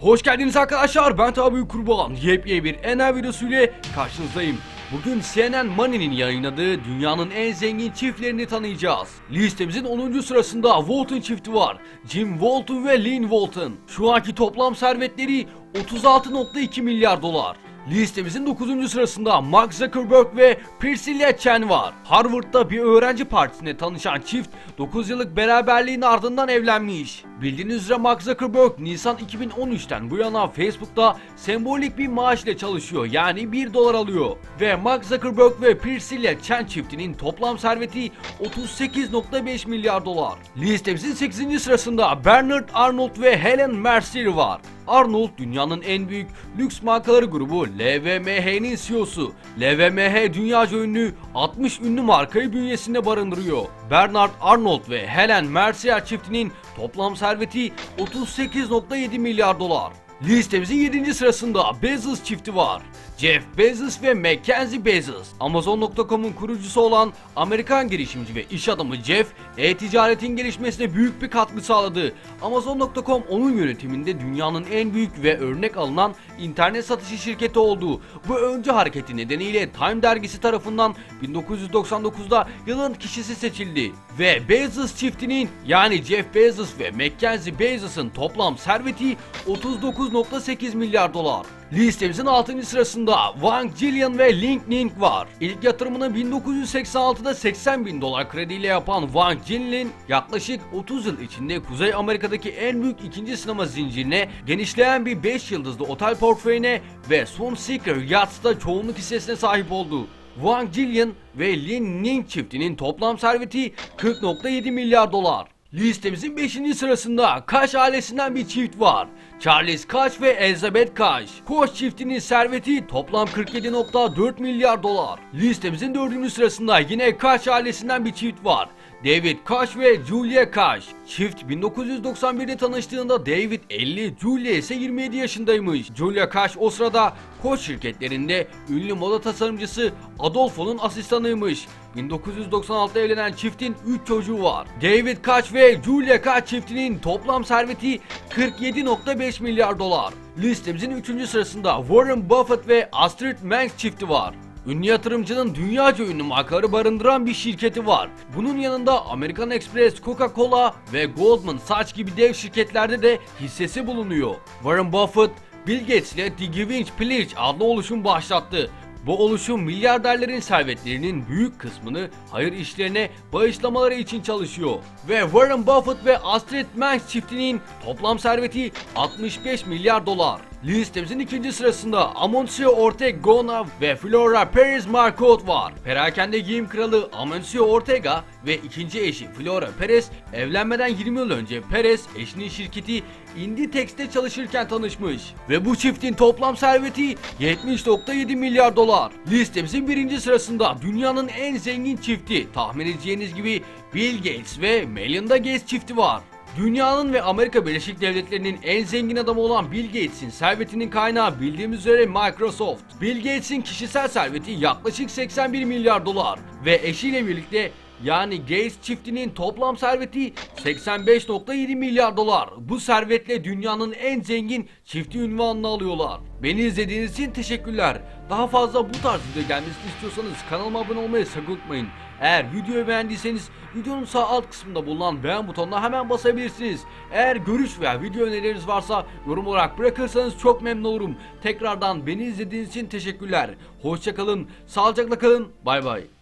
Hoş geldiniz arkadaşlar. Ben Tabi Kurban. Yepyeni bir NR videosuyla karşınızdayım. Bugün CNN Money'nin yayınladığı dünyanın en zengin çiftlerini tanıyacağız. Listemizin 10. sırasında Walton çifti var. Jim Walton ve Lynn Walton. Şu anki toplam servetleri 36.2 milyar dolar. Listemizin 9. sırasında Mark Zuckerberg ve Priscilla Chen var. Harvard'da bir öğrenci partisinde tanışan çift 9 yıllık beraberliğin ardından evlenmiş. Bildiğiniz üzere Mark Zuckerberg Nisan 2013'ten bu yana Facebook'ta sembolik bir maaşla çalışıyor yani 1 dolar alıyor. Ve Mark Zuckerberg ve Priscilla Chen çiftinin toplam serveti 38.5 milyar dolar. Listemizin 8. sırasında Bernard Arnold ve Helen Mercer var. Arnold dünyanın en büyük lüks markaları grubu LVMH'nin CEO'su. LVMH dünyaca ünlü 60 ünlü markayı bünyesinde barındırıyor. Bernard Arnold ve Helen Mercier çiftinin toplam serveti 38.7 milyar dolar. Listemizin 7. sırasında Bezos çifti var. Jeff Bezos ve Mackenzie Bezos. Amazon.com'un kurucusu olan Amerikan girişimci ve iş adamı Jeff, e-ticaretin gelişmesine büyük bir katkı sağladı. Amazon.com onun yönetiminde dünyanın en büyük ve örnek alınan internet satışı şirketi oldu. Bu öncü hareketi nedeniyle Time dergisi tarafından 1999'da yılın kişisi seçildi. Ve Bezos çiftinin yani Jeff Bezos ve Mackenzie Bezos'ın toplam serveti 39.8 milyar dolar. Listemizin 6. sırasında Wang Jillian ve Ling Ning var. İlk yatırımını 1986'da 80 bin dolar krediyle yapan Wang Jillian yaklaşık 30 yıl içinde Kuzey Amerika'daki en büyük ikinci sinema zincirine, genişleyen bir 5 yıldızlı otel portföyüne ve Sunseeker Yachts'ta çoğunluk hissesine sahip oldu. Wang Jillian ve Lin Ning çiftinin toplam serveti 40.7 milyar dolar. Listemizin 5. sırasında Kaş ailesinden bir çift var. Charles Kaş ve Elizabeth Kaş. Koç çiftinin serveti toplam 47.4 milyar dolar. Listemizin 4. sırasında yine Kaş ailesinden bir çift var. David Kaş ve Julia Kaş. Çift 1991'de tanıştığında David 50, Julia ise 27 yaşındaymış. Julia Kaş o sırada Koç şirketlerinde ünlü moda tasarımcısı Adolfo'nun asistanıymış. 1996'da evlenen çiftin 3 çocuğu var. David Kaç ve Julia Kaç çiftinin toplam serveti 47.5 milyar dolar. Listemizin 3. sırasında Warren Buffett ve Astrid Manx çifti var. Ünlü yatırımcının dünyaca ünlü markaları barındıran bir şirketi var. Bunun yanında American Express, Coca-Cola ve Goldman Sachs gibi dev şirketlerde de hissesi bulunuyor. Warren Buffett, Bill Gates ile The Giving Pledge adlı oluşum başlattı. Bu oluşum milyarderlerin servetlerinin büyük kısmını hayır işlerine bağışlamaları için çalışıyor. Ve Warren Buffett ve Astrid Manx çiftinin toplam serveti 65 milyar dolar. Listemizin ikinci sırasında Amancio Ortega ve Flora Perez Marcotte var. Perakende giyim kralı Amancio Ortega ve ikinci eşi Flora Perez evlenmeden 20 yıl önce Perez eşinin şirketi Inditex'te çalışırken tanışmış. Ve bu çiftin toplam serveti 70.7 milyar dolar. Listemizin birinci sırasında dünyanın en zengin çifti tahmin edeceğiniz gibi Bill Gates ve Melinda Gates çifti var. Dünyanın ve Amerika Birleşik Devletleri'nin en zengin adamı olan Bill Gates'in servetinin kaynağı bildiğimiz üzere Microsoft. Bill Gates'in kişisel serveti yaklaşık 81 milyar dolar ve eşiyle birlikte yani Gates çiftinin toplam serveti 85.7 milyar dolar. Bu servetle dünyanın en zengin çifti ünvanını alıyorlar. Beni izlediğiniz için teşekkürler. Daha fazla bu tarz video gelmesini istiyorsanız kanalıma abone olmayı sakın unutmayın. Eğer videoyu beğendiyseniz videonun sağ alt kısmında bulunan beğen butonuna hemen basabilirsiniz. Eğer görüş veya video önerileriniz varsa yorum olarak bırakırsanız çok memnun olurum. Tekrardan beni izlediğiniz için teşekkürler. Hoşçakalın, sağlıcakla kalın, bay bay.